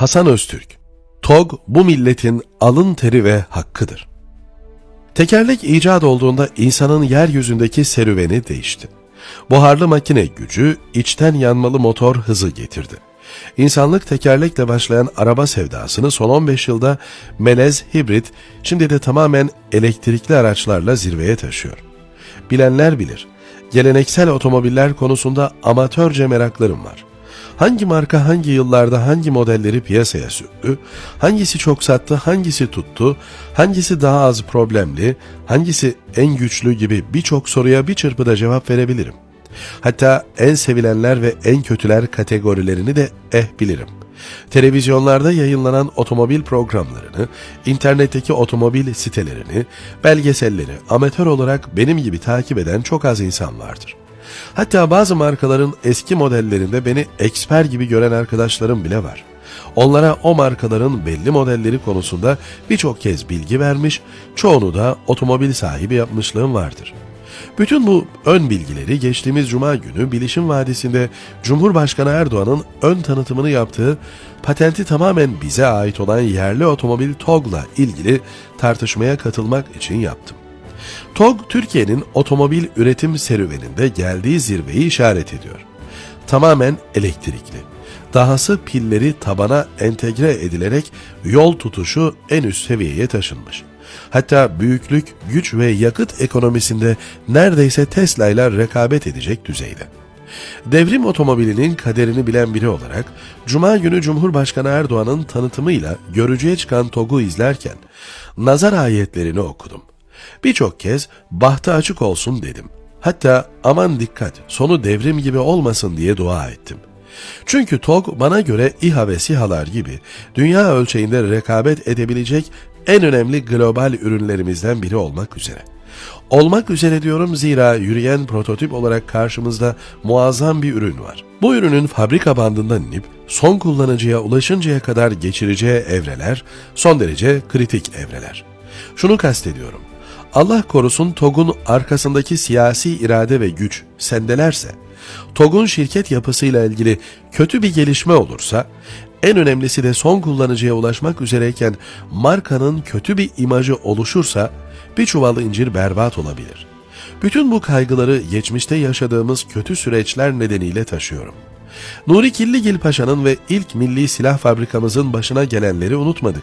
Hasan Öztürk TOG bu milletin alın teri ve hakkıdır. Tekerlek icat olduğunda insanın yeryüzündeki serüveni değişti. Buharlı makine gücü, içten yanmalı motor hızı getirdi. İnsanlık tekerlekle başlayan araba sevdasını son 15 yılda melez, hibrit, şimdi de tamamen elektrikli araçlarla zirveye taşıyor. Bilenler bilir. Geleneksel otomobiller konusunda amatörce meraklarım var. Hangi marka hangi yıllarda hangi modelleri piyasaya sürdü, hangisi çok sattı, hangisi tuttu, hangisi daha az problemli, hangisi en güçlü gibi birçok soruya bir çırpıda cevap verebilirim. Hatta en sevilenler ve en kötüler kategorilerini de eh bilirim. Televizyonlarda yayınlanan otomobil programlarını, internetteki otomobil sitelerini, belgeselleri amatör olarak benim gibi takip eden çok az insan vardır. Hatta bazı markaların eski modellerinde beni eksper gibi gören arkadaşlarım bile var. Onlara o markaların belli modelleri konusunda birçok kez bilgi vermiş, çoğunu da otomobil sahibi yapmışlığım vardır. Bütün bu ön bilgileri geçtiğimiz Cuma günü Bilişim Vadisi'nde Cumhurbaşkanı Erdoğan'ın ön tanıtımını yaptığı patenti tamamen bize ait olan yerli otomobil TOG'la ilgili tartışmaya katılmak için yaptım. TOG, Türkiye'nin otomobil üretim serüveninde geldiği zirveyi işaret ediyor. Tamamen elektrikli. Dahası pilleri tabana entegre edilerek yol tutuşu en üst seviyeye taşınmış. Hatta büyüklük, güç ve yakıt ekonomisinde neredeyse Tesla ile rekabet edecek düzeyde. Devrim otomobilinin kaderini bilen biri olarak Cuma günü Cumhurbaşkanı Erdoğan'ın tanıtımıyla görücüye çıkan TOG'u izlerken nazar ayetlerini okudum. Birçok kez bahtı açık olsun dedim. Hatta aman dikkat sonu devrim gibi olmasın diye dua ettim. Çünkü TOG bana göre İHA ve SİHA'lar gibi dünya ölçeğinde rekabet edebilecek en önemli global ürünlerimizden biri olmak üzere. Olmak üzere diyorum zira yürüyen prototip olarak karşımızda muazzam bir ürün var. Bu ürünün fabrika bandından inip son kullanıcıya ulaşıncaya kadar geçireceği evreler son derece kritik evreler. Şunu kastediyorum. Allah korusun TOG'un arkasındaki siyasi irade ve güç sendelerse, TOG'un şirket yapısıyla ilgili kötü bir gelişme olursa, en önemlisi de son kullanıcıya ulaşmak üzereyken markanın kötü bir imajı oluşursa bir çuval incir berbat olabilir. Bütün bu kaygıları geçmişte yaşadığımız kötü süreçler nedeniyle taşıyorum. Nuri Killigil Paşa'nın ve ilk milli silah fabrikamızın başına gelenleri unutmadık.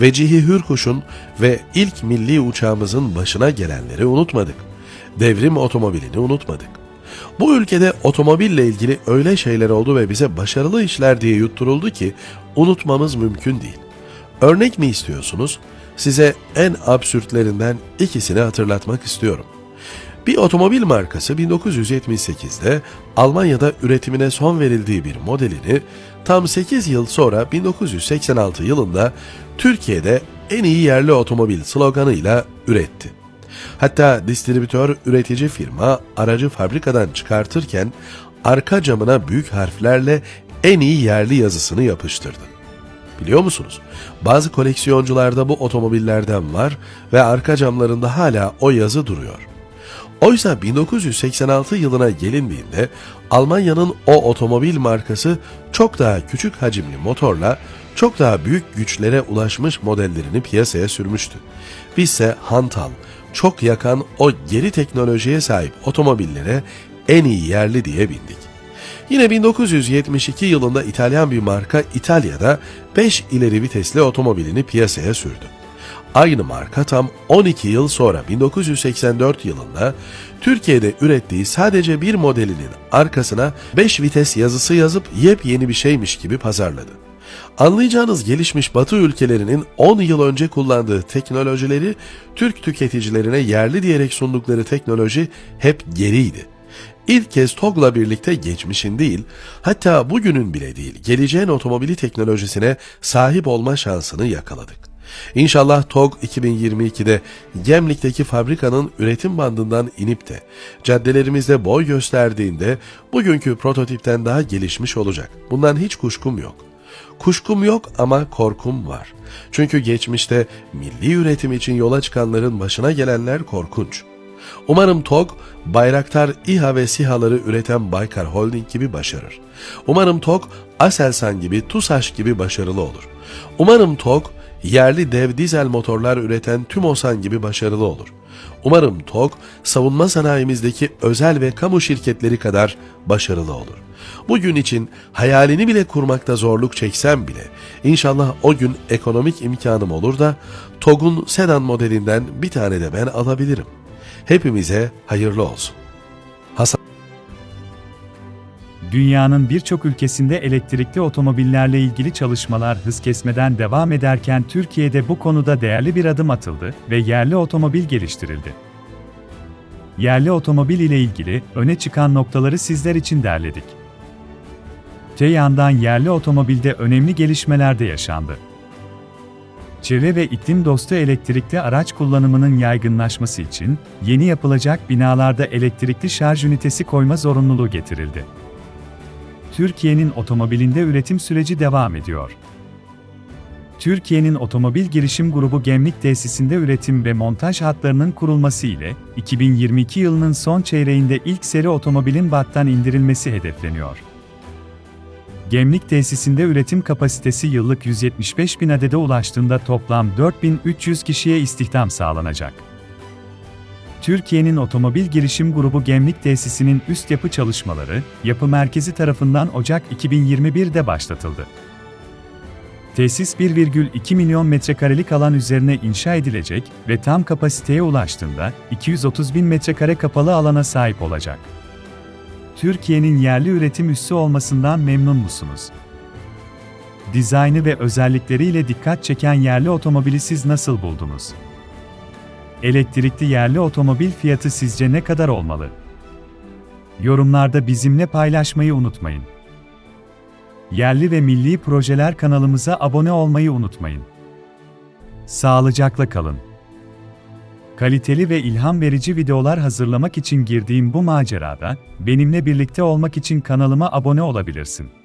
Vecihi Hürkuş'un ve ilk milli uçağımızın başına gelenleri unutmadık. Devrim otomobilini unutmadık. Bu ülkede otomobille ilgili öyle şeyler oldu ve bize başarılı işler diye yutturuldu ki unutmamız mümkün değil. Örnek mi istiyorsunuz? Size en absürtlerinden ikisini hatırlatmak istiyorum. Bir otomobil markası 1978'de Almanya'da üretimine son verildiği bir modelini tam 8 yıl sonra 1986 yılında Türkiye'de en iyi yerli otomobil sloganıyla üretti. Hatta distribütör üretici firma aracı fabrikadan çıkartırken arka camına büyük harflerle en iyi yerli yazısını yapıştırdı. Biliyor musunuz? Bazı koleksiyoncularda bu otomobillerden var ve arka camlarında hala o yazı duruyor. Oysa 1986 yılına gelindiğinde Almanya'nın o otomobil markası çok daha küçük hacimli motorla çok daha büyük güçlere ulaşmış modellerini piyasaya sürmüştü. Bizse hantal, çok yakan o geri teknolojiye sahip otomobillere en iyi yerli diye bindik. Yine 1972 yılında İtalyan bir marka İtalya'da 5 ileri vitesli otomobilini piyasaya sürdü. Aynı marka tam 12 yıl sonra 1984 yılında Türkiye'de ürettiği sadece bir modelinin arkasına 5 vites yazısı yazıp yepyeni bir şeymiş gibi pazarladı. Anlayacağınız gelişmiş Batı ülkelerinin 10 yıl önce kullandığı teknolojileri Türk tüketicilerine yerli diyerek sundukları teknoloji hep geriydi. İlk kez TOG'la birlikte geçmişin değil, hatta bugünün bile değil, geleceğin otomobili teknolojisine sahip olma şansını yakaladık. İnşallah TOG 2022'de Gemlik'teki fabrikanın üretim bandından inip de caddelerimizde boy gösterdiğinde bugünkü prototipten daha gelişmiş olacak. Bundan hiç kuşkum yok. Kuşkum yok ama korkum var. Çünkü geçmişte milli üretim için yola çıkanların başına gelenler korkunç. Umarım TOG, Bayraktar İHA ve SİHA'ları üreten Baykar Holding gibi başarır. Umarım TOG, Aselsan gibi, TUSAŞ gibi başarılı olur. Umarım TOG, yerli dev dizel motorlar üreten TÜMOSAN gibi başarılı olur. Umarım TOG, savunma sanayimizdeki özel ve kamu şirketleri kadar başarılı olur. Bugün için hayalini bile kurmakta zorluk çeksem bile inşallah o gün ekonomik imkanım olur da TOG'un sedan modelinden bir tane de ben alabilirim. Hepimize hayırlı olsun. Dünyanın birçok ülkesinde elektrikli otomobillerle ilgili çalışmalar hız kesmeden devam ederken Türkiye'de bu konuda değerli bir adım atıldı ve yerli otomobil geliştirildi. Yerli otomobil ile ilgili öne çıkan noktaları sizler için derledik. Te yandan yerli otomobilde önemli gelişmeler de yaşandı. Çevre ve iklim dostu elektrikli araç kullanımının yaygınlaşması için yeni yapılacak binalarda elektrikli şarj ünitesi koyma zorunluluğu getirildi. Türkiye'nin otomobilinde üretim süreci devam ediyor. Türkiye'nin Otomobil Girişim Grubu Gemlik Tesisinde üretim ve montaj hatlarının kurulması ile 2022 yılının son çeyreğinde ilk seri otomobilin battan indirilmesi hedefleniyor. Gemlik tesisinde üretim kapasitesi yıllık 175 bin adede ulaştığında toplam 4300 kişiye istihdam sağlanacak. Türkiye'nin Otomobil Girişim Grubu Gemlik Tesisi'nin üst yapı çalışmaları, yapı merkezi tarafından Ocak 2021'de başlatıldı. Tesis 1,2 milyon metrekarelik alan üzerine inşa edilecek ve tam kapasiteye ulaştığında 230 bin metrekare kapalı alana sahip olacak. Türkiye'nin yerli üretim üssü olmasından memnun musunuz? Dizaynı ve özellikleriyle dikkat çeken yerli otomobili siz nasıl buldunuz? Elektrikli yerli otomobil fiyatı sizce ne kadar olmalı? Yorumlarda bizimle paylaşmayı unutmayın. Yerli ve milli projeler kanalımıza abone olmayı unutmayın. Sağlıcakla kalın. Kaliteli ve ilham verici videolar hazırlamak için girdiğim bu macerada benimle birlikte olmak için kanalıma abone olabilirsin.